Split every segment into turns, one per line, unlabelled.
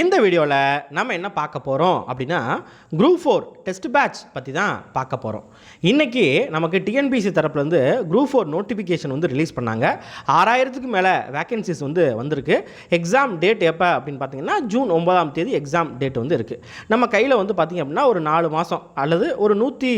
இந்த வீடியோவில் நம்ம என்ன பார்க்க போகிறோம் அப்படின்னா குரூப் ஃபோர் டெஸ்ட் பேட்ச் பற்றி தான் பார்க்க போகிறோம் இன்றைக்கி நமக்கு டிஎன்பிசி தரப்புலேருந்து குரூப் ஃபோர் நோட்டிஃபிகேஷன் வந்து ரிலீஸ் பண்ணாங்க. ஆறாயிரத்துக்கு மேலே வேக்கன்சிஸ் வந்து வந்திருக்கு. எக்ஸாம் டேட் எப்போ அப்படின்னு பார்த்தீங்கன்னா ஜூன் ஒன்பதாம் தேதி எக்ஸாம் டேட் வந்து இருக்குது நம்ம கையில் வந்து பார்த்திங்க அப்படின்னா ஒரு நாலு மாதம் அல்லது ஒரு நூற்றி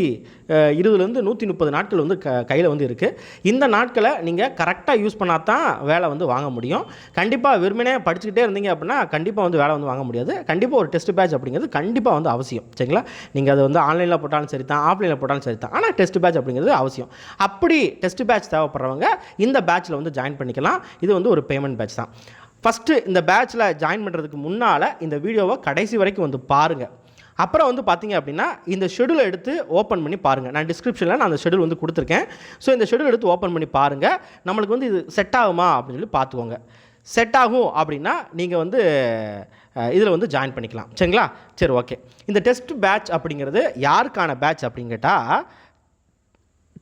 இருபதுலேருந்து நூற்றி முப்பது நாட்கள் வந்து க கையில் வந்து இருக்குது இந்த நாட்களை நீங்கள் கரெக்டாக யூஸ் பண்ணால் தான் வேலை வந்து வாங்க முடியும். கண்டிப்பாக வெறுமனே படிச்சுக்கிட்டே இருந்தீங்க அப்படின்னா கண்டிப்பாக வந்து வேலை வந்து வாங்க முடியாது. கண்டிப்பாக ஒரு டெஸ்ட் பேட்ச் அப்படிங்கிறது கண்டிப்பாக வந்து அவசியம். சரிங்களா? நீங்கள் அது வந்து ஆன்லைனில் போட்டாலும் சரி தான் ஆஃப்லைனில் போட்டாலும் சரி தான் ஆனால் டெஸ்ட் பேட்ச் அப்படிங்கிறது அவசியம். அப்படி டெஸ்ட் பேட்ச் தேவைப்படுறவங்க இந்த பேட்ச்சில் வந்து ஜாயின் பண்ணிக்கலாம். இது வந்து ஒரு பேமெண்ட் பேட்ச் தான். ஃபஸ்ட்டு இந்த பேட்ச்சில் ஜாயின் பண்ணுறதுக்கு முன்னால் இந்த வீடியோவை கடைசி வரைக்கும் வந்து பாருங்கள் அப்புறம் வந்து பார்த்தீங்க அப்படின்னா இந்த ஷெடியூல் எடுத்து ஓப்பன் பண்ணி பாருங்கள் நான் டிஸ்கிரிப்ஷனில் நான் அந்த ஷெடியூல் வந்து கொடுத்துருக்கேன். ஸோ இந்த ஷெடியூல் எடுத்து ஓப்பன் பண்ணி பாருங்கள் நம்மளுக்கு வந்து இது செட் ஆகுமா அப்படின்னு சொல்லி பார்த்துக்கோங்க. செட் ஆகும் அப்படின்னா நீங்கள் வந்து இதில் வந்து ஜாயின் பண்ணிக்கலாம். சரிங்களா? சரி ஓகே இந்த டெஸ்ட் பேட்ச் அப்படிங்கிறது யாருக்கான பேட்ச் அப்படின்னு கேட்டால்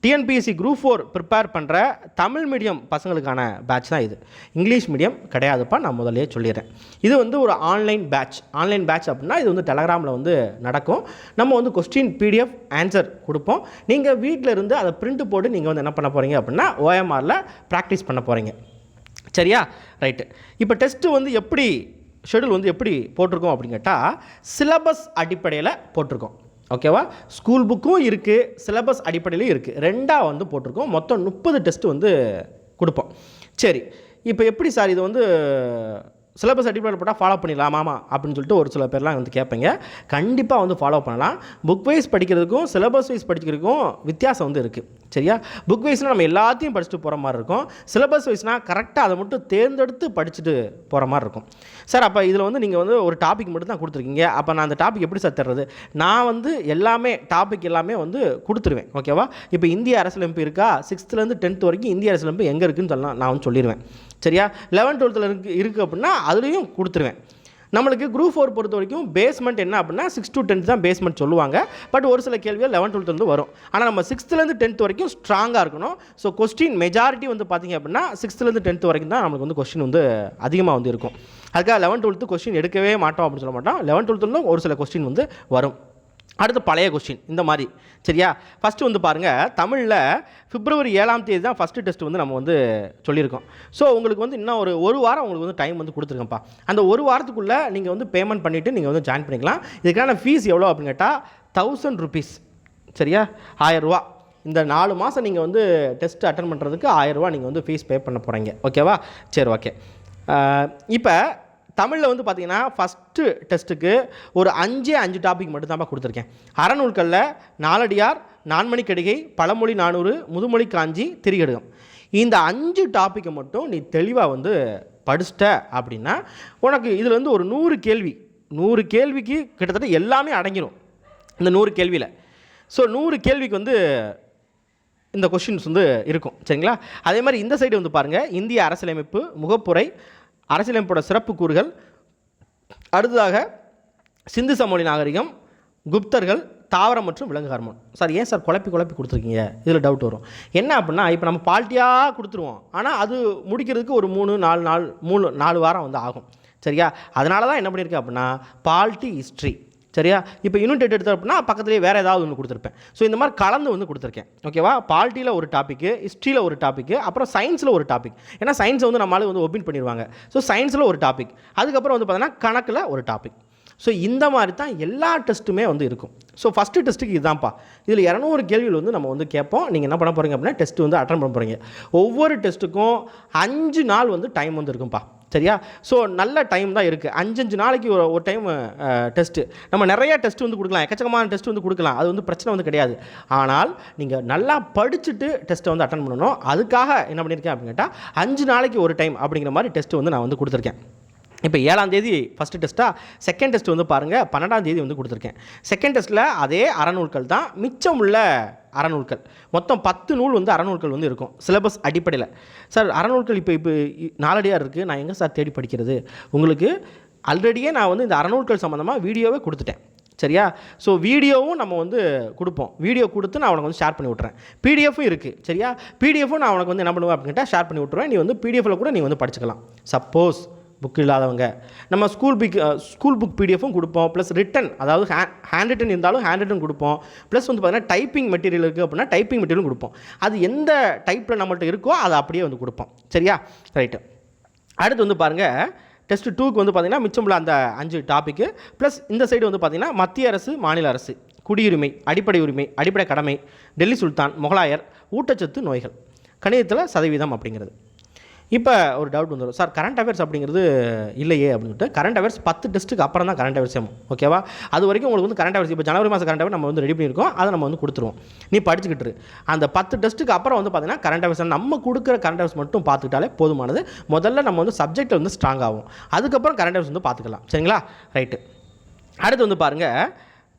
டிஎன்பிஎஸ்சி குரூப் ஃபோர் ப்ரிப்பேர் பண்ணுற தமிழ் மீடியம் பசங்களுக்கான பேட்ச் தான் இது. இங்கிலீஷ் மீடியம் கிடையாதுப்பா நான் முதல்லையே சொல்லிடுறேன். இது வந்து ஒரு ஆன்லைன் பேட்ச் ஆன்லைன் பேட்ச் அப்படின்னா இது வந்து டெலகிராமில் வந்து நடக்கும். நம்ம வந்து கொஸ்டின் பிடிஎஃப் ஆன்சர் கொடுப்போம். நீங்கள் வீட்டில் இருந்து அதை பிரிண்ட் போட்டு நீங்கள் வந்து என்ன பண்ண போகிறீங்க அப்படின்னா ஓஎம்ஆரில் ப்ராக்டிஸ் பண்ண போகிறீங்க சரியா? ரைட்டு இப்போ டெஸ்ட்டு வந்து எப்படி ஷெடியூல் வந்து எப்படி போட்டிருக்கோம் அப்படின்னு கேட்டால் சிலபஸ் அடிப்படையில் போட்டிருக்கோம். ஓகேவா ஸ்கூல் புக்கும் இருக்குது சிலபஸ் அடிப்படையிலையும் இருக்குது ரெண்டாக வந்து போட்டிருக்கோம். மொத்தம் முப்பது டெஸ்ட்டு வந்து கொடுப்போம். சரி இப்போ எப்படி சார் இது வந்து சிலபஸ் அடிப்படையில் போட்டால் ஃபாலோ பண்ணிடலாமாமா அப்படின்னு சொல்லிட்டு ஒரு சில பேர்லாம் வந்து கேட்பீங்க. கண்டிப்பாக வந்து ஃபாலோ பண்ணலாம். புக் வைஸ் படிக்கிறதுக்கும் சிலபஸ் வைஸ் படிக்கிறதுக்கும் வித்தியாசம் வந்து இருக்குது சரியா? புக் வைஸ்னால் நம்ம எல்லாத்தையும் படிச்சுட்டு போகிற மாதிரி இருக்கும். சிலபஸ் வைஸ்னால் கரெக்டாக அதை மட்டும் தேர்ந்தெடுத்து படிச்சுட்டு போகிற மாதிரி இருக்கும். சார் அப்போ இதில் வந்து நீங்கள் வந்து ஒரு டாபிக் மட்டும் தான் கொடுத்துருக்கீங்க. அப்போ நான் அந்த டாபிக் எப்படி சார் தர்றது? நான் வந்து எல்லாமே டாபிக் எல்லாமே வந்து கொடுத்துருவேன் ஓகேவா இப்போ இந்திய அரசியலமைப்பு இருக்கா? சிக்ஸ்த்துலேருந்து டென்த் வரைக்கும் இந்திய அரசியலமைப்பு எங்கே இருக்குன்னு சொல்லலாம் நான் வந்து சொல்லிடுவேன் சரியா? லெவன்த் டுவெல்த்தில் இருக்கு இருக்குது அப்படின்னா அதுலேயும் கொடுத்துருவேன். நம்மளுக்கு குரூப் ஃபோர் பொறுத்த வரைக்கும் பேஸ்மெண்ட் என்ன அப்படின்னா சிக்ஸ் டு டென்த் தான் பேஸ்மெண்ட் சொல்லுவாங்க. பட் ஒரு சில கேள்விகள் லெவன் டுவெல்த்லேருந்து வரும். ஆனால் நம்ம சிக்ஸ்த்துலேருந்து டென்த் வரைக்கும் ஸ்ட்ராங்காக இருக்கணும். ஸோ கொஸ்டின் மெஜாரிட்டி வந்து பார்த்திங்க அப்படின்னா சிக்ஸ்த்துலேருந்து டென்த் வரைக்கும் தான் நம்மளுக்கு வந்து கொஸ்டின் வந்து அதிகமாக வந்து இருக்கும். அதுக்காக லெவன் டுவெல்த்து கொஸ்டின் எடுக்கவே மாட்டோம் அப்படின்னு சொல்ல மாட்டோம். லெவன் டுவெல்த்துலேருந்து ஒரு சில கொஸ்டின் வந்து வரும். அடுத்து பழைய கொஸ்டின் இந்த மாதிரி. சரியா? ஃபஸ்ட்டு வந்து பாருங்கள் தமிழில் பிப்ரவரி ஏழாம் தேதி தான் ஃபஸ்ட்டு டெஸ்ட் வந்து நம்ம வந்து சொல்லியிருக்கோம். ஸோ உங்களுக்கு வந்து இன்னும் ஒரு ஒரு வாரம் உங்களுக்கு வந்து டைம் வந்து கொடுத்துருக்கேன்ப்பா. அந்த ஒரு வாரத்துக்குள்ளே நீங்கள் வந்து பேமெண்ட் பண்ணிவிட்டு நீங்கள் வந்து ஜாயின் பண்ணிக்கலாம். இதுக்கான ஃபீஸ் எவ்வளோ அப்படின்னு கேட்டால் தௌசண்ட் ருபீஸ் சரியா? ஆயரூவா இந்த நாலு மாதம் நீங்கள் வந்து டெஸ்ட் அட்டன் பண்ணுறதுக்கு ஆயரூவா நீங்கள் வந்து ஃபீஸ் பே பண்ண போகிறீங்க ஓகேவா சரி ஓகே இப்போ தமிழில் வந்து பார்த்தீங்கன்னா ஃபஸ்ட்டு டெஸ்ட்டுக்கு ஒரு அஞ்சே அஞ்சு டாபிக் மட்டும்தான் கொடுத்துருக்கேன். அறநூல்களில் நாலடியார் நான்மணி கடிகை பழமொழி நானூறு முதுமொழி காஞ்சி திரிகடுகம். இந்த அஞ்சு டாப்பிக்கை மட்டும் நீ தெளிவாக வந்து படிச்சிட்ட அப்படின்னா உனக்கு இதில் வந்து ஒரு நூறு கேள்வி நூறு கேள்விக்கு கிட்டத்தட்ட எல்லாமே அடங்கிடும் இந்த நூறு கேள்வியில். ஸோ நூறு கேள்விக்கு வந்து இந்த கொஷின்ஸ் வந்து இருக்கும். சரிங்களா? அதே மாதிரி இந்த சைடு வந்து பாருங்கள் இந்திய அரசியலமைப்பு முகப்புரை அரசியலமைப்போட சிறப்பு கூறுகள். அடுத்ததாக சிந்து சமொழி நாகரிகம் குப்தர்கள் தாவரம் மற்றும் விலங்கு ஹார்மோன். சார் ஏன் சார் குழப்பி குழப்பி கொடுத்துருக்கீங்க? இதில் டவுட் வரும். என்ன அப்படின்னா இப்போ நம்ம பால்ட்டியாக கொடுத்துருவோம். ஆனால் அது முடிக்கிறதுக்கு ஒரு மூணு நாலு நாள் மூணு நாலு வாரம் வந்து ஆகும். சரியா? அதனால தான் என்ன பண்ணியிருக்கேன் அப்படின்னா பால்ட்டி ஹிஸ்ட்ரி சரியா? இப்போ யூனிட் எடுத்தோம் அப்படின்னா பக்கத்துலேயே வேறு ஏதாவது ஒன்று கொடுத்துருப்பேன். ஸோ இந்த மாதிரி கலந்து வந்து கொடுத்துருக்கேன். ஓகேவா பால்ட்டியில் ஒரு டாப்பிக்கு ஹிஸ்ட்ரியில் ஒரு டாப்பிக்கு அப்புறம் சயின்ஸில் ஒரு டாபிக் ஏன்னா சயின்ஸை வந்து நம்மளால வந்து ஒப்பின் பண்ணிடுவாங்க ஸோ சயின்ஸில் ஒரு டாபிக் அதுக்கப்புறம் வந்து பார்த்தீங்கன்னா கணக்கில் ஒரு டாபிக் ஸோ இந்த மாதிரி தான் எல்லா டெஸ்ட்டுமே வந்து இருக்கும். ஸோ ஃபஸ்ட்டு டெஸ்ட்டுக்கு இதுதான்ப்பா இதில் இரநூறு கேள்விகள் வந்து நம்ம வந்து கேட்போம். நீங்கள் என்ன பண்ண போகிறீங்க அப்படின்னா டெஸ்ட் வந்து அட்டன் பண்ண போகிறீங்க ஒவ்வொரு டெஸ்ட்டுக்கும் அஞ்சு நாள் வந்து டைம் வந்து இருக்கும்ப்பா சரியா? ஸோ நல்ல டைம் தான் இருக்குது அஞ்சஞ்சு நாளைக்கு ஒரு ஒரு டைம் டெஸ்ட்டு நம்ம நிறைய டெஸ்ட் வந்து கொடுக்கலாம். எக்கச்சக்கமான டெஸ்ட் வந்து கொடுக்கலாம். அது வந்து பிரச்சனை வந்து கிடையாது. ஆனால் நீங்கள் நல்லா படிச்சுட்டு டெஸ்ட்டை வந்து அட்டன் பண்ணணும். அதுக்காக என்ன பண்ணியிருக்கேன் அப்படின்னு கேட்டால் அஞ்சு நாளைக்கு ஒரு டைம் அப்படிங்கிற மாதிரி டெஸ்ட்டு வந்து நான் வந்து கொடுத்துருக்கேன். இப்போ ஏழாம் தேதி ஃபஸ்ட்டு டெஸ்ட்டாக செகண்ட் டெஸ்ட் வந்து பாருங்கள் பன்னெண்டாம் தேதி வந்து கொடுத்துருக்கேன். செகண்ட் டெஸ்ட்டில் அதே அறநூல்கள் தான் மிச்சம் உள்ள அறநூல்கள். மொத்தம் பத்து நூல் வந்து அறநூல்கள் வந்து இருக்கும். சிலபஸ் அடிப்படையில். சார் அறநூல்கள் இப்போ இப்போ நாலடியாக இருக்குது நான் எங்கே சார் தேடி படிக்கிறது? உங்களுக்கு ஆல்ரெடியே நான் வந்து இந்த அறநூல்கள் சம்மந்தமாக வீடியோவே கொடுத்துட்டேன். சரியா? ஸோ வீடியோவும் நம்ம வந்து கொடுப்போம். வீடியோ கொடுத்து நான் உனக்கு வந்து ஷேர் பண்ணி விட்றேன் பிடிஎஃப்பும் இருக்குது சரியா? பிடிஎஃப்பும் நான் உனக்கு வந்து என்ன பண்ணுவேன் அப்படின்ட்டு ஷேர் பண்ணி விட்ருவேன் நீ வந்து பிடிஎஃப்பில் கூட நீ வந்து படிச்சுக்கலாம். சப்போஸ் புக் இல்லாதவங்க. நம்ம ஸ்கூல் பிக் ஸ்கூல் புக் பிடிஎஃப்பும் கொடுப்போம். ப்ளஸ் ரிட்டன் அதாவது ஹே ஹேண்ட் ரிட்டன் இருந்தாலும் ஹேண்ட் ரிட்டன் கொடுப்போம். ப்ளஸ் வந்து பார்த்தீங்கன்னா டைப்பிங் மெட்டீரியல் இருக்குது அப்படின்னா டைப்பிங் மெட்டீரியலும் கொடுப்போம். அது எந்த டைப்பில் நம்மள்ட்ட இருக்கோ அதை அப்படியே வந்து கொடுப்போம். சரியா? ரைட்டு அடுத்து வந்து பாருங்கள் டெஸ்ட் டூக்கு வந்து பார்த்திங்கன்னா மிச்சமுள்ள அந்த அஞ்சு டாப்பிக்கு ப்ளஸ் இந்த சைடு வந்து பார்த்திங்கன்னா மத்திய அரசு மாநில அரசு. குடியுரிமை அடிப்படை உரிமை அடிப்படை கடமை. டெல்லி சுல்தான் முகலாயர் ஊட்டச்சத்து நோய்கள். கணிதத்தில் சதவீதம் அப்படிங்கிறது. இப்போ ஒரு டவுட் வந்துடும் சார் கரண்ட் அஃபேர்ஸ் அப்படிங்கிறது இல்லையே அப்படின்ட்டு கரண்ட் அஃபேர்ஸ் பத்து டெஸ்ட்டுக்கு அப்புறம் தான் கரண்ட் அஃபேர்ஸ் ஓகேவா அது வரைக்கும் உங்களுக்கு வந்து கரண்ட் அஃபேர்ஸ் இப்போ ஜனவரி மாதம் கரண்ட் அஃபேர் நம்ம வந்து ரெடி பண்ணியிருக்கோம். அதை நம்ம வந்து கொடுத்துருவோம். நீ படிச்சுக்கிட்டு அந்த பத்து டெஸ்ட்டுக்கு அப்புறம் வந்து பார்த்தீங்கன்னா கரண்ட் அஃபேர்ஸ் நம்ம கொடுக்குற கரண்ட் அஃபேர்ஸ் மட்டும் பார்த்துக்கிட்டாலே போதுமானது. முதல்ல நம்ம வந்து சப்ஜெக்ட் வந்து ஸ்ட்ராங் ஆகும். அதுக்கப்புறம் கரண்ட் அஃபேர்ஸ் வந்து பார்த்துக்கலாம். சரிங்களா? ரைட்டு அடுத்து வந்து பாருங்கள்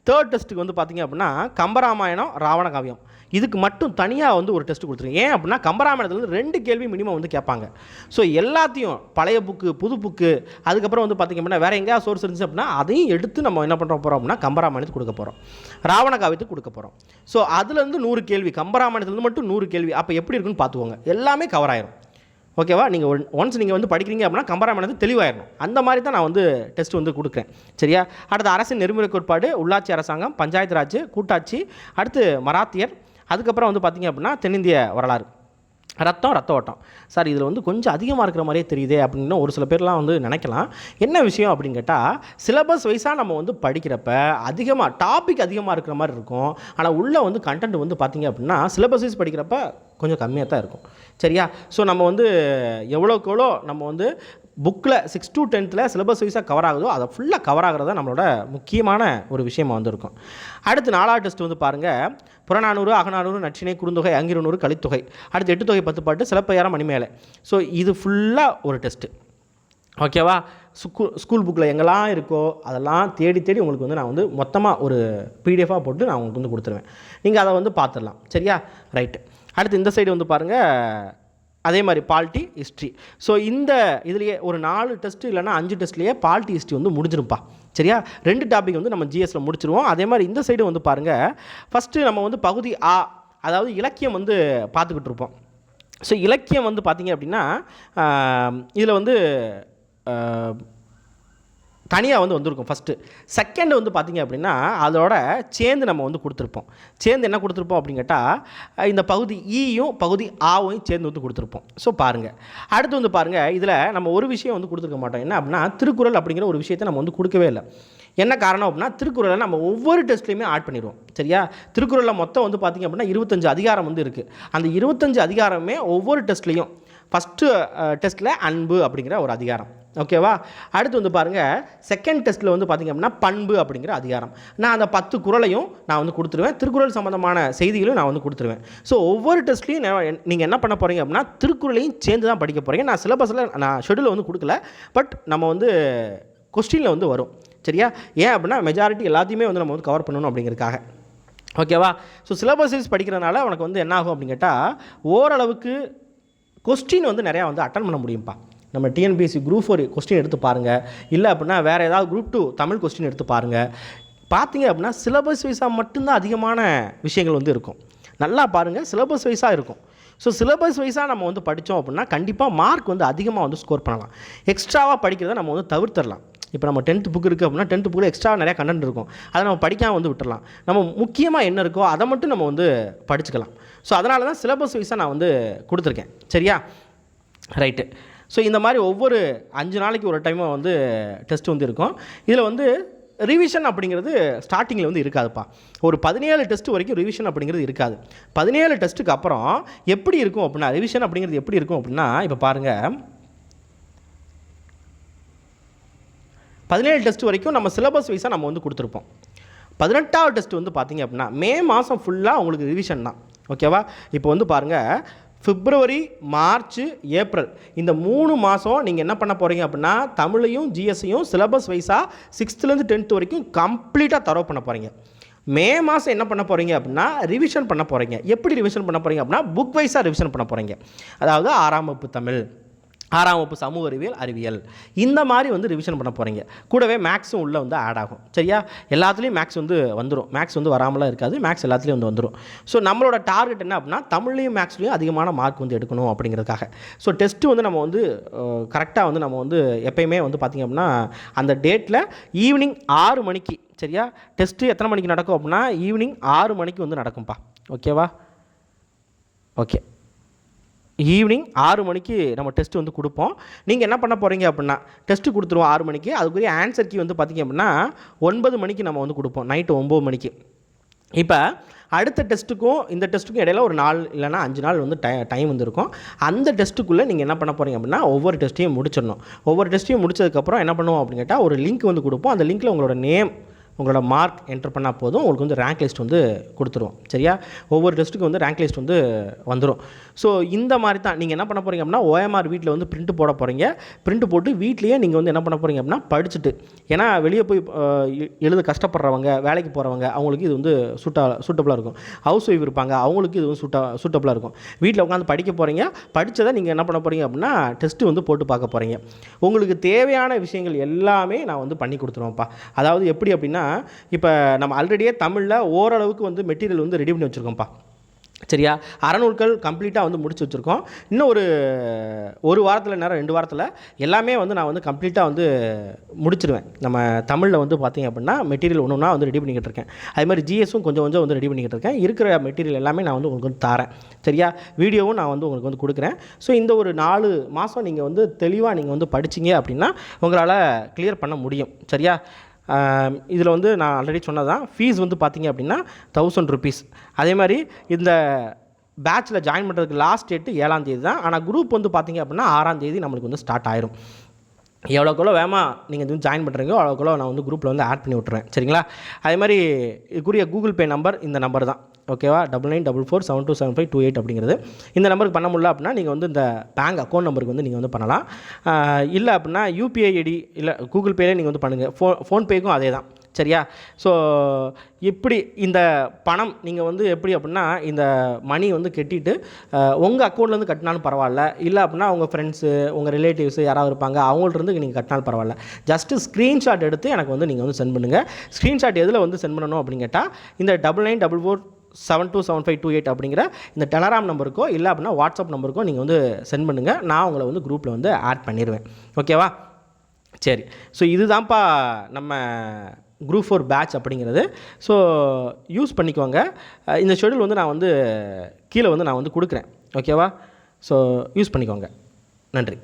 தேர்ட் டெஸ்ட்டுக்கு வந்து பார்த்தீங்க அப்படின்னா கம்பராமாயணம் ராவண காவியம். இதுக்கு மட்டும் தனியாக வந்து ஒரு டெஸ்ட் கொடுத்துருங்க. ஏன் அப்படின்னா கம்பராமாயணத்துலேருந்து ரெண்டு கேள்வி மினிமம் வந்து கேட்பாங்க. ஸோ எல்லாத்தையும் பழைய புக்கு புது புக்கு அதுக்கப்புறம் வந்து பார்த்திங்க அப்படின்னா வேறு எங்கேயா சோர்ஸ் இருந்துச்சு அப்படின்னா அதையும் எடுத்து நம்ம என்ன பண்ணுற போகிறோம் அப்படின்னா கம்பராமாயணத்துக்கு கொடுக்க போகிறோம் ராவண காவியத்துக்கு கொடுக்க போகிறோம் ஸோ அதுலேருந்து நூறு கேள்வி கம்பராமாயணத்துலேருந்து மட்டும் நூறு கேள்வி. அப்போ எப்படி இருக்குன்னு பார்த்துக்கோங்க எல்லாமே கவர் ஆயிரும். ஓகேவா நீங்கள் ஒன்ஸ் நீங்கள் வந்து படிக்கிறீங்க அப்படின்னா கம்பராமாயணத்து தெளிவாயிடணும் அந்த மாதிரி தான் நான் வந்து டெஸ்ட் வந்து கொடுக்குறேன். சரியா? அடுத்து அரசின் நெறிமுறை கோட்பாடு உள்ளாட்சி அரசாங்கம் பஞ்சாயத்து ராஜ் கூட்டாட்சி அடுத்து மராத்தியர் அதுக்கப்புறம் வந்து பார்த்திங்க அப்படின்னா தென்னிந்திய வரலாறு. ரத்தம் ரத்த ஓட்டம். சார் இதில் வந்து கொஞ்சம் அதிகமாக இருக்கிற மாதிரியே தெரியுதே அப்படின்னு ஒரு சில பேர்லாம் வந்து நினைக்கலாம். என்ன விஷயம் அப்படின்னு கேட்டால் சிலபஸ் வைஸாக நம்ம வந்து படிக்கிறப்ப அதிகமாக டாபிக் அதிகமாக இருக்கிற மாதிரி இருக்கும். ஆனால் உள்ளே வந்து கண்டென்ட் வந்து பார்த்திங்க அப்படின்னா சிலபஸ் வைஸ் படிக்கிறப்ப கொஞ்சம் கம்மியாக தான் இருக்கும். சரியா? ஸோ நம்ம வந்து எவ்வளோக்கு எவ்வளோ நம்ம வந்து புக்கில் சிக்ஸ் டு டென்த்தில் சிலபஸ் வைஸாக கவர் ஆகுதோ அதை ஃபுல்லாக கவர் ஆகிறது தான் நம்மளோட முக்கியமான ஒரு விஷயமா வந்திருக்கும். அடுத்து நாலாவது டெஸ்ட் வந்து பாருங்கள் புறநானூறு அகநானூறு நச்சினை குறுந்தொகை அங்கிருநூறு கலித்தொகை. அடுத்து எட்டு தொகை பத்து பாட்டு சிலப்பையாரம் மணிமேலை. ஸோ இது ஃபுல்லாக ஒரு டெஸ்ட்டு ஓகேவா ஸ்கூல் ஸ்கூல் புக்கில் எங்கெல்லாம் இருக்கோ அதெல்லாம் தேடி தேடி உங்களுக்கு வந்து நான் வந்து மொத்தமாக ஒரு பிடிஎஃபாக போட்டு நான் உங்களுக்கு வந்து கொடுத்துருவேன். நீங்கள் அதை வந்து பார்த்துடலாம். சரியா? ரைட்டு அடுத்து இந்த சைடு வந்து பாருங்கள் அதே மாதிரி பால்ட்டி ஹிஸ்ட்ரி ஸோ இந்த இதுலேயே ஒரு நாலு டெஸ்ட்டு இல்லைனா அஞ்சு டெஸ்ட்லேயே பால்ட்டி ஹிஸ்ட்ரி வந்து முடிஞ்சிருப்பா சரியா? ரெண்டு டாபிக் வந்து நம்ம ஜிஎஸ்சில் முடிச்சிருவோம். அதே மாதிரி இந்த சைடு வந்து பாருங்கள் ஃபஸ்ட்டு நம்ம வந்து பகுதி ஆ அதாவது இலக்கியம் வந்து பார்த்துக்கிட்டு இருப்போம். ஸோ இலக்கியம் வந்து பார்த்தீங்க அப்படின்னா இதில் வந்து தனியாக வந்து வந்திருக்கும் ஃபஸ்ட்டு செகண்ட் வந்து பார்த்தீங்க அப்படின்னா அதோட சேர்ந்து நம்ம வந்து கொடுத்துருப்போம். சேர்ந்து என்ன கொடுத்துருப்போம் அப்படின்னு கேட்டால் இந்த பகுதி e ஈயும் பகுதி ஆவும் சேர்ந்து வந்து கொடுத்துருப்போம். ஸோ பாருங்கள் அடுத்து வந்து பாருங்கள் இதில் நம்ம ஒரு விஷயம் வந்து கொடுத்துருக்க மாட்டோம். என்ன அப்படின்னா திருக்குறள் அப்படிங்கிற ஒரு விஷயத்தை நம்ம வந்து கொடுக்கவே இல்லை. என்ன காரணம் அப்படின்னா திருக்குறளை நம்ம ஒவ்வொரு டெஸ்ட்லையுமே ஆட் பண்ணிடுவோம். சரியா? திருக்குறளில் மொத்தம் வந்து பார்த்திங்க அப்படின்னா இருபத்தஞ்சு அதிகாரம் வந்து இருக்குது அந்த இருபத்தஞ்சு அதிகாரமே ஒவ்வொரு டெஸ்ட்லேயும் ஃபஸ்ட்டு டெஸ்ட்டில் அன்பு அப்படிங்கிற ஒரு அதிகாரம். ஓகேவா? அடுத்து வந்து பாருங்கள் செகண்ட் டெஸ்ட்டில் வந்து பார்த்திங்க அப்படின்னா பண்பு அப்படிங்கிற அதிகாரம். நான் அந்த பத்து குறளையும் நான் வந்து கொடுத்துருவேன். திருக்குறள் சம்மந்தமான செய்திகளையும் நான் வந்து கொடுத்துருவேன். ஸோ ஒவ்வொரு டெஸ்ட்லையும் நீங்கள் என்ன பண்ண போகிறீங்க அப்படின்னா திருக்குறளையும் சேர்ந்து தான் படிக்க போகிறீங்க நான் சிலபஸில் நான் ஷெடியூல் வந்து கொடுக்கல. பட் நம்ம வந்து கொஸ்டினில் வந்து வரும். சரியா? ஏன் அப்படின்னா மெஜாரிட்டி எல்லாத்தையுமே வந்து நம்ம வந்து கவர் பண்ணணும் அப்படிங்கிறதுக்காக. ஓகேவா? ஸோ சிலபஸ் வைஸ் படிக்கிறதுனால உனக்கு வந்து என்ன ஆகும் அப்படின்னு கேட்டால் ஓரளவுக்கு கொஸ்டின் வந்து நிறையா வந்து அட்டன் பண்ண முடியும்ப்பா நம்ம டிஎன்பிஎஸ்சி குரூப் ஃபோர் கொஸ்டின் எடுத்து பாருங்கள் இல்லை அப்படின்னா வேறு ஏதாவது குரூப் டூ தமிழ் கொஸ்டின் எடுத்து பாருங்கள் பார்த்தீங்க அப்படின்னா சிலபஸ் வைஸாக மட்டும்தான் அதிகமான விஷயங்கள் வந்து இருக்கும். நல்லா பாருங்கள் சிலபஸ் வைஸாக இருக்கும். ஸோ சிலபஸ் வைஸாக நம்ம வந்து படித்தோம் அப்படின்னா கண்டிப்பாக மார்க் வந்து அதிகமாக வந்து ஸ்கோர் பண்ணலாம். எக்ஸ்ட்ராவாக படிக்கிறத நம்ம வந்து தவிர்த்தரலாம் இப்போ நம்ம டென்த்து புக் இருக்குது அப்படின்னா டென்த்து புக்கில் எக்ஸ்ட்ரா நிறையா கண்டென்ட் இருக்கும். அதை நம்ம படிக்காமல் வந்து விட்டுடலாம் நம்ம முக்கியமாக என்ன இருக்கோ அதை மட்டும் நம்ம வந்து படிச்சுக்கலாம். ஸோ அதனால தான் சிலபஸ் வைஸாக நான் வந்து கொடுத்துருக்கேன். சரியா? ரைட்டு ஸோ இந்த மாதிரி ஒவ்வொரு அஞ்சு நாளைக்கு ஒரு டைமாக வந்து டெஸ்ட் வந்து இருக்கும். இதில் வந்து ரிவிஷன் அப்படிங்கிறது ஸ்டார்டிங்கில் வந்து இருக்காதுப்பா. ஒரு பதினேழு டெஸ்ட் வரைக்கும் ரிவிஷன் அப்படிங்கிறது இருக்காது. பதினேழு டெஸ்ட்டுக்கு அப்புறம் எப்படி இருக்கும் அப்படின்னா ரிவிஷன் அப்படிங்கிறது எப்படி இருக்கும் அப்படின்னா இப்போ பாருங்கள் பதினேழு டெஸ்ட் வரைக்கும் நம்ம சிலபஸ் வைஸாக நம்ம வந்து கொடுத்துருப்போம். பதினெட்டாவது டெஸ்ட் வந்து பார்த்தீங்க அப்படின்னா மே மாதம் ஃபுல்லாக உங்களுக்கு ரிவிஷன் தான். ஓகேவா இப்போ வந்து பாருங்கள் பிப்ரவரி மார்ச் ஏப்ரல். இந்த மூணு மாதம் நீங்கள் என்ன பண்ண போகிறீங்க அப்படின்னா தமிழையும் ஜிஎஸ்ஸையும் சிலபஸ் வைஸாக சிக்ஸ்த்துலேருந்து டென்த் வரைக்கும் கம்ப்ளீட்டாக தரவு பண்ண போகிறீங்க மே மாதம் என்ன பண்ண போகிறீங்க அப்படின்னா ரிவிஷன் பண்ண போகிறீங்க எப்படி ரிவிஷன் பண்ண போகிறீங்க அப்படின்னா புக் வைஸாக ரிவிஷன் பண்ண போகிறீங்க அதாவது ஆறாம் வகுப்பு தமிழ். ஆறாம் வகுப்பு சமூக அறிவியல் அறிவியல். இந்த மாதிரி வந்து ரிவிஷன் பண்ண போகிறீங்க கூடவே மேக்ஸும் உள்ளே வந்து ஆட் ஆகும். சரியா? எல்லாத்துலேயும் மேக்ஸ் வந்து வந்துடும் மேக்ஸ் வந்து வராமலாம் இருக்காது. மேக்ஸ் எல்லாத்துலேயும் வந்து வந்துடும் ஸோ நம்மளோட டார்கெட் என்ன அப்படின்னா தமிழ்லையும் மேக்ஸ்லையும் அதிகமான மார்க் வந்து எடுக்கணும் அப்படிங்கிறதுக்காக. ஸோ டெஸ்ட்டு வந்து நம்ம வந்து கரெக்டாக வந்து நம்ம வந்து எப்பயுமே வந்து பார்த்திங்க அப்படின்னா அந்த டேட்டில் ஈவினிங் ஆறு மணிக்கு சரியா? டெஸ்ட்டு எத்தனை மணிக்கு நடக்கும் அப்படின்னா ஈவினிங் ஆறு மணிக்கு வந்து நடக்கும்ப்பா ஓகேவா ஓகே ஈவினிங் ஆறு மணிக்கு நம்ம டெஸ்ட் வந்து கொடுப்போம். நீங்கள் என்ன பண்ண போகிறீங்க அப்படின்னா டெஸ்ட்டு கொடுத்துருவோம் ஆறு மணிக்கு. அதுக்குரிய ஆன்சர் கீ வந்து பார்த்திங்க அப்படின்னா ஒன்பது மணிக்கு நம்ம வந்து கொடுப்போம். நைட்டு ஒம்பது மணிக்கு. இப்போ அடுத்த டெஸ்ட்டுக்கும் இந்த டெஸ்ட்டுக்கும் இடையில ஒரு நாள் இல்லைனா அஞ்சு நாள் வந்து டை டைம் வந்துருக்கும் அந்த டெஸ்ட்டுக்குள்ளே நீங்கள் என்ன பண்ண போகிறீங்க அப்படின்னா ஒவ்வொரு டெஸ்ட்டையும் முடிச்சிடணும். ஒவ்வொரு டெஸ்ட்டையும் முடிச்சதுக்கப்புறம் என்ன பண்ணுவோம் அப்படின்னு கேட்டால் ஒரு லிங்க் வந்து கொடுப்போம். அந்த லிங்க்கில் உங்களோட நேம் உங்களோட மார்க் என்டர் பண்ணால் போதும் உங்களுக்கு வந்து ரேங்க் லிஸ்ட் வந்து கொடுத்துருவோம் சரியா? ஒவ்வொரு டெஸ்ட்டுக்கு வந்து ரேங்க் லிஸ்ட் வந்து வந்துடும் ஸோ இந்த மாதிரி தான் நீங்கள் என்ன பண்ண போகிறீங்க அப்படின்னா ஓஎம்ஆர் வீட்டில் வந்து பிரிண்ட் போட போகிறீங்க பிரிண்ட் போட்டு வீட்லேயே நீங்கள் வந்து என்ன பண்ண போகிறீங்க அப்படின்னா படிச்சுட்டு. ஏன்னா வெளியே போய் எழுத கஷ்டப்படுறவங்க வேலைக்கு போகிறவங்க அவங்களுக்கு இது வந்து சூட்டா சூட்டபுளாக இருக்கும். ஹவுஸ் ஒய்ஃப் இருப்பாங்க அவங்களுக்கு இது வந்து சூட்டா சூட்டபுளாக இருக்கும். வீட்டில் உட்காந்து படிக்க போகிறீங்க படித்ததை நீங்கள் என்ன பண்ண போகிறீங்க அப்படின்னா டெஸ்ட்டு வந்து போட்டு பார்க்க போகிறீங்க உங்களுக்கு தேவையான விஷயங்கள் எல்லாமே நான் வந்து பண்ணி கொடுத்துருவேன்ப்பா. அதாவது எப்படி அப்படின்னா இப்போ நம்ம ஆல்ரெடியே தமிழில் ஓரளவுக்கு வந்து மெட்டீரியல் வந்து ரெடி பண்ணி வச்சுருக்கோம்ப்பா. சரியா? அறநூல்கள் கம்ப்ளீட்டாக வந்து முடிச்சு வச்சுருக்கோம். இன்னும் ஒரு ஒரு வாரத்தில் நேரம் ரெண்டு வாரத்தில் எல்லாமே வந்து நான் வந்து கம்ப்ளீட்டாக வந்து முடிச்சிருவேன். நம்ம தமிழில் வந்து பார்த்தீங்க அப்படின்னா மெட்டீரியல் ஒன்று ஒன்றா வந்து ரெடி பண்ணிக்கிட்டு இருக்கேன். அதே மாதிரி ஜிஎஸும் கொஞ்சம் கொஞ்சம் வந்து ரெடி பண்ணிக்கிட்டு இருக்கேன். இருக்கிற மெட்டீரியல் எல்லாமே நான் வந்து உங்களுக்கு வந்து தரேன். சரியா? வீடியோவும் நான் வந்து உங்களுக்கு வந்து கொடுக்குறேன். ஸோ இந்த ஒரு நாலு மாதம் நீங்கள் வந்து தெளிவாக நீங்கள் வந்து படிச்சீங்க அப்படின்னா உங்களால் கிளியர் பண்ண முடியும். சரியா? இதில் வந்து நான் ஆல்ரெடி சொன்னதான் ஃபீஸ் வந்து பார்த்தீங்க அப்படின்னா தௌசண்ட் ருபீஸ் அதே மாதிரி இந்த பேட்சில் ஜாயின் பண்ணுறதுக்கு லாஸ்ட் டேட்டு ஏழாம் தேதி தான் ஆனால் குரூப் வந்து பார்த்தீங்க அப்படின்னா ஆறாம் தேதி நம்மளுக்கு வந்து ஸ்டார்ட் ஆயிரும். எவ்வளோக்குள்ள வேகமாக நீங்கள் வந்து ஜாயின் பண்ணுறீங்களோ அவ்வளோக்குள்ள நான் வந்து குரூப்பில் வந்து ஆட் பண்ணி விட்டுறேன். சரிங்களா? அதே மாதிரி இதுக்குரிய கூகுள் பே நம்பர் இந்த நம்பர் தான். ஓகேவா? Double nine double four seven two seven five two eight அப்படிங்கிறது. இந்த நம்பருக்கு பண்ண முடியல அப்படின்னா நீங்கள் வந்து இந்த பேங்க் அக்கௌண்ட் நம்பருக்கு வந்து நீங்கள் வந்து பண்ணலாம். இல்லை அப்படின்னா யூபிஐ ஐடி இல்லை கூகுள் பேலே நீங்கள் வந்து பண்ணுங்கள் ஃபோ ஃபோன்பேக்கும் அதே தான் சரியா? ஸோ எப்படி இந்த பணம் நீங்கள் வந்து எப்படி அப்படின்னா இந்த மணி வந்து கட்டிட்டு உங்கள் அக்கௌண்ட்லேருந்து கட்டினாலும் பரவாயில்ல. இல்லை அப்படின்னா உங்கள் ஃப்ரெண்ட்ஸு உங்கள் ரிலேட்டிவ்ஸு யாராவது இருப்பாங்க அவங்கள்ட்ட நீங்கள் கட்டினாலும் பரவாயில்ல. ஜஸ்ட்டு ஸ்க்ரீன்ஷாட் எடுத்து எனக்கு வந்து நீங்கள் வந்து சென்ட் பண்ணுங்கள் ஸ்க்ரீன்ஷாட் எதில் வந்து சென்ட் பண்ணணும் அப்படின்னு கேட்டால் இந்த double nine double four seven two seven five two eight அப்படிங்கிற இந்த டெலராம் நம்பருக்கோ இல்லை அப்படின்னா வாட்ஸ்அப் நம்பருக்கோ நீங்கள் வந்து சென்ட் பண்ணுங்கள் நான் உங்களை வந்து குரூப்பில் வந்து ஆட் பண்ணிடுவேன் ஓகேவா சரி. ஸோ இதுதான்ப்பா நம்ம குரூப் ஃபோர் பேட்ச் அப்படிங்கிறது. ஸோ யூஸ் பண்ணிக்கோங்க. இந்த ஷெடியூல் வந்து நான் வந்து கீழே வந்து நான் வந்து கொடுக்குறேன். ஓகேவா ஸோ யூஸ் பண்ணிக்கோங்க. நன்றி.